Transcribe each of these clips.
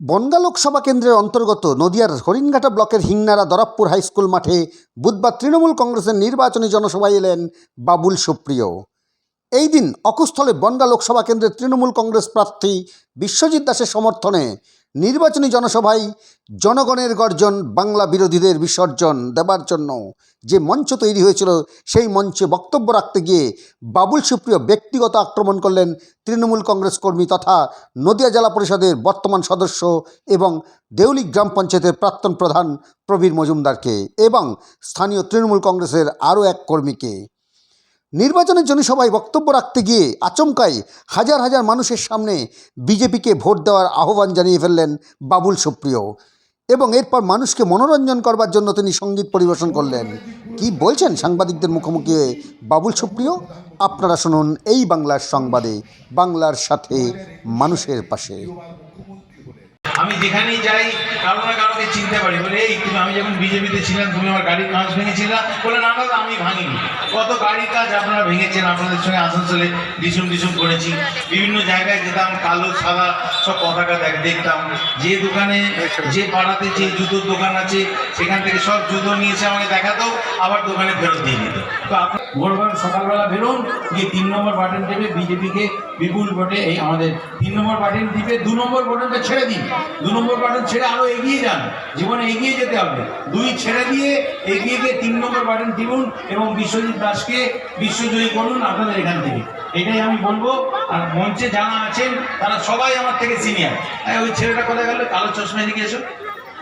বনগা লোকসভা কেন্দ্রের অন্তর্গত নদিয়ার হরিণঘাটা ব্লকের হিংনারা দরাবপুর হাইস্কুল মাঠে বুধবার তৃণমূল কংগ্রেসের নির্বাচনী জনসভায় এলেন বাবুল সুপ্রিয়। এই দিন অকুস্থলে বনগা লোকসভা কেন্দ্রের তৃণমূল কংগ্রেস প্রার্থী বিশ্বজিৎ দাসের সমর্থনে নির্বাচনী জনসভায় জনগণের গর্জন, বাংলা বিরোধীদের বিসর্জন দেবার জন্য যে মঞ্চ তৈরি হয়েছিল, সেই মঞ্চে বক্তব্য রাখতে গিয়ে বাবুল সুপ্রিয় ব্যক্তিগত আক্রমণ করলেন তৃণমূল কংগ্রেস কর্মী তথা নদিয়া জেলা পরিষদের বর্তমান সদস্য এবং দেউলি গ্রাম পঞ্চায়েতের প্রাক্তন প্রধান প্রবীর মজুমদারকে এবং স্থানীয় তৃণমূল কংগ্রেসের আরও এক কর্মীকে। নির্বাচনের জনসভায় বক্তব্য রাখতে গিয়ে আচমকাই হাজার হাজার মানুষের সামনে বিজেপিকে ভোট দেওয়ার আহ্বান জানিয়ে ফেললেন বাবুল সুপ্রিয়। এবং এরপর মানুষকে মনোরঞ্জন করবার জন্য তিনি সংগীত পরিবেশন করলেন। কি বলছেন সাংবাদিকদের মুখোমুখি বাবুল সুপ্রিয়? আপনারা শুনুন এই বাংলার সংবাদে, বাংলার সাথে মানুষের পাশে। আমি যেখানেই যাই, কারও না কারোকে চিনতে পারি। বলে, এই, তুমি আমি যখন বিজেপিতে ছিলাম, তুমি আমার গাড়ির কাঁচ ভেঙেছিলা? বলে, না দাদা আমি ভাঙিনি। কত গাড়ির কাজ আপনারা ভেঙেছেন? আপনাদের সঙ্গে আসানসোলে ডিসুম ডিসুম করেছি। বিভিন্ন জায়গায় যেতাম, কালো, সাদা, সব পতাকা দেখ- দেখতাম। যে দোকানে, যে পাড়াতে যে জুতোর দোকান আছে, সেখান থেকে সব জুতো নিয়ে এসে আমাকে দেখাতো, আবার দোকানে ফেরত দিয়ে দিত। তো আপনার ভোরবার সকালবেলা বেরোন, গিয়ে তিন নম্বর বাটন টেপে বিজেপিকে বিপুল ভোটে এই আমাদের তিন নম্বর বাটন টিপে দু নম্বর বাটনটা ছেড়ে দিন। দু নম্বর বাটন ছেড়ে আরও এগিয়ে যান। জীবনে এগিয়ে যেতে হবে। দুই ছেড়ে দিয়ে এগিয়ে গিয়ে তিন নম্বর বাটন টিপুন এবং বিশ্বজিৎ দাসকে বিশ্বজয়ী করুন আপনাদের এখান থেকে। এটাই আমি বলব। আর মঞ্চে যারা আছেন, তারা সবাই আমার থেকে সিনিয়র। হ্যাঁ ওই ছেলেটা কোথায় গেল? কালো চশমা এদিকে এসো।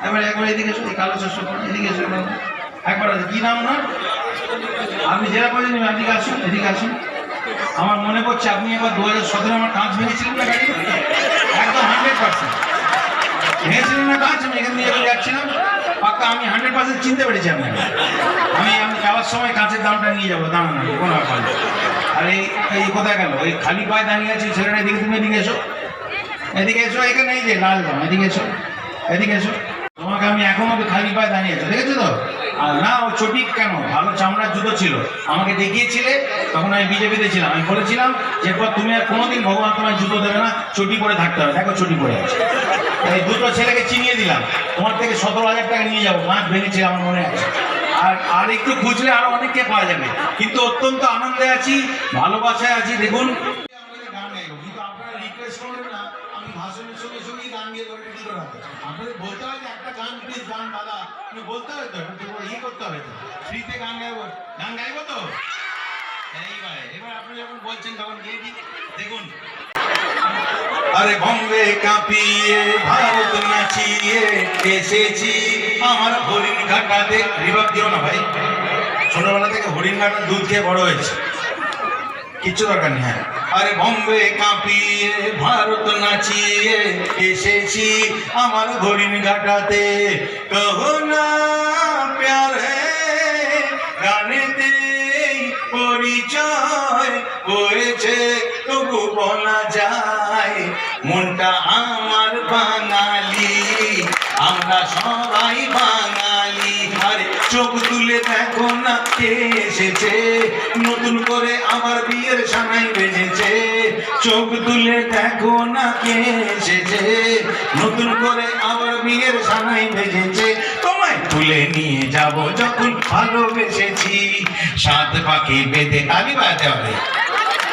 একবার একবার এদিকে এসো। কালো চশমা এদিকে এসো একবার। আছে কি নাম না আপনি যেটা পর্যন্ত এদিকে আসুন এদিকে আসুন। আমার মনে পড়ছে আপনি একবার দু হাজার সতেরো আমার কাঁচ ভেঙেছিলেন না গাড়ি একদম হান্ড্রেড পার্সেন্ট যাচ্ছিলাম। আমি হান্ড্রেড পার্সেন্ট চিনতে পেরেছি আপনাকে। আমি আমি যাওয়ার সময় কাঁচের দামটা নিয়ে যাব দাম না কোনো। আর এই এই কোথায় গেল? ওই খালি পায়ে দাঁড়িয়ে আছে ছেলেটা এদিকে, তুমি এদিকে এসো। এদিকে এসো, এখানে এই লাল দাম এদিকে এসো এদিকে এসো। তোমাকে আমি এখনও খালি পায়ে দাঁড়িয়ে আছো, দেখেছ তো? আর না, ও চটি কেন? ভালো চামড়ার জুতো ছিল। আমাকে দেখিয়েছিলে, তখন আমি বিজেপিতে ছিলাম। আমি বলেছিলাম, এরপর তুমি আর কোনোদিন ভগবান তোমার জুতো দেবে না, চটি পরে থাকতে হবে। দেখো, চটি পরে আছে। এই দুটো ছেলেকে চিনিয়ে দিলাম। তোমার থেকে সতেরো হাজার টাকা নিয়ে যাব। মাছ ভেঙেছে আমার মনে আছে। আর আর একটু খুঁজলে আরও অনেককে পাওয়া যাবে। কিন্তু অত্যন্ত আনন্দে আছি, ভালোবাসায় আছি। দেখুন আপনাদের বলতে হয় যে একটা গান প্লিজ গান দাদা আপনি বলতে হবে তো ইয়ে করতে হবে তো। ফ্রিতে গান গাইবো গান গাইবো তো? এইবারে এবার আপনি যখন বলছেন তখন গিয়ে দেখুন। আরে বম্বে কাঁপিয়ে, ভারত নাচিয়ে এসেছি আমার হরিণ ঘাটা দেখ রিভাব দিও না ভাই। ছোটবেলা থেকে হরিণ ঘাটার দুধ খেয়ে বড় হয়েছে। কিচ্ছু দরকার নেই হ্যাঁ। আরে বম্বে কাঁপিয়ে, ভারত নাচিয়ে, এসেছি আমার হরিণ ঘাটাতে না, প্যার পরিচয় হয়েছে, তবু বলা যায়, মনটা আমার বাঙালি। আমরা সবাই বাঙালি চোখ তুলে দেখো না, কে এসেছে? নতুন করে আবার বিয়ের সানাই বেজেছে চোখ তুলে দেখো না, কে এসেছে? নতুন করে আবার বিয়ের সানাই বেজেছে তোমায় তুলে নিয়ে যাব যখন ভালোবেসেছি। সাত পাখি বেঁধে বাজতে হবে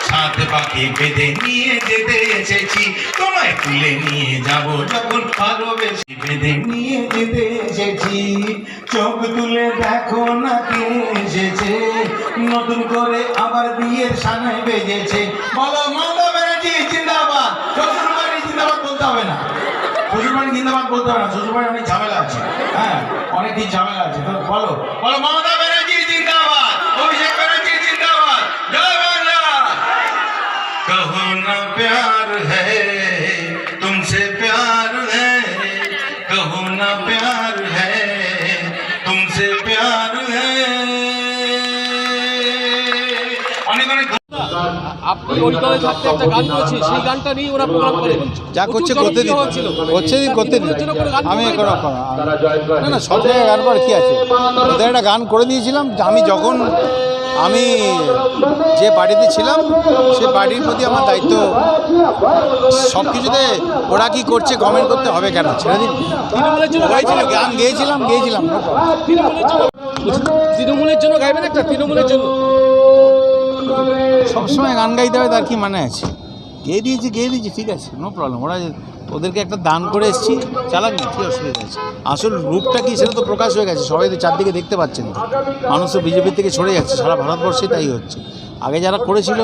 সাত পাখি বেঁধে নিয়ে যেতে এসেছি। তোমায় তুলে নিয়ে যাব যখন ভালোবেসে বেঁধে নিয়ে যেতে এসেছি। চোখ তুলে দেখো না কে এসেছে। নতুন করে আবার বিয়ের সানাই বেজেছে। বলো, মমতা ব্যানার্জি, জিন্দাবাদ। শ্বশুর বাড়ি জিন্দাবাদ বলতে হবে না। শ্বশুর বাড়ি জিন্দাবাদ বলতে হবে না। শ্বশুর বাড়ি অনেক ঝামেলা আছে। হ্যাঁ অনেক দিন ঝামেলা আছে। তো বলো বলো, মমতা प्यार है कहो ना प्यार है तुमसे प्यार है অনেক অনেক আপনি ওই দলে থাকতে একটা গান করেছি সেই গানটা নিয়ে ওরা প্রোগ্রাম করে যা করছে প্রচুর করতে দিন জনপ্রিয় হয়েছিল। করছে দিন করতে দিন তৃণমূলের জন্য কোনো গান আমি করবেন কোনো না? কোনো- না না সব জায়গায় গান করার কি আছে ওদের একটা গান করে দিয়েছিলাম যে আমি যখন আমি যে বাড়িতে ছিলাম সে পার্টির প্রতি আমার দায়িত্ব সব কিছুতে ওরা কি করছে কমেন্ট করতে হবে কেন? ছেড়ে দিন তৃণমূলের জন্য গাইছিলাম গান গেয়েছিলাম গেয়েছিলাম। তৃণমূলের জন্য। গাইবেন একটা তৃণমূলের জন্য। সবসময় গান গাইতে হবে তার কি মানে আছে? গেয়ে দিয়েছি গেয়ে দিয়েছি ঠিক আছে নো প্রবলেম ওরা ওদেরকে একটা দান করে এসেছি। চালাক না কী অসুবিধা আছে আসল রূপটা কি সেটা তো প্রকাশ হয়ে গেছে। সবাই তো চারদিকে দেখতে পাচ্ছেন তো। মানুষ তো বিজেপির থেকে ছড়ে যাচ্ছে। সারা ভারতবর্ষে তাই হচ্ছে। আগে যারা করেছিল,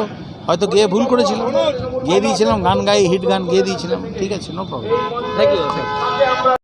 হয়তো গিয়ে ভুল করেছিল। গিয়ে দিয়েছিলাম গান গাই, হিট গান গিয়ে দিয়েছিলাম। ঠিক আছে নো প্রবলেম থ্যাংক ইউ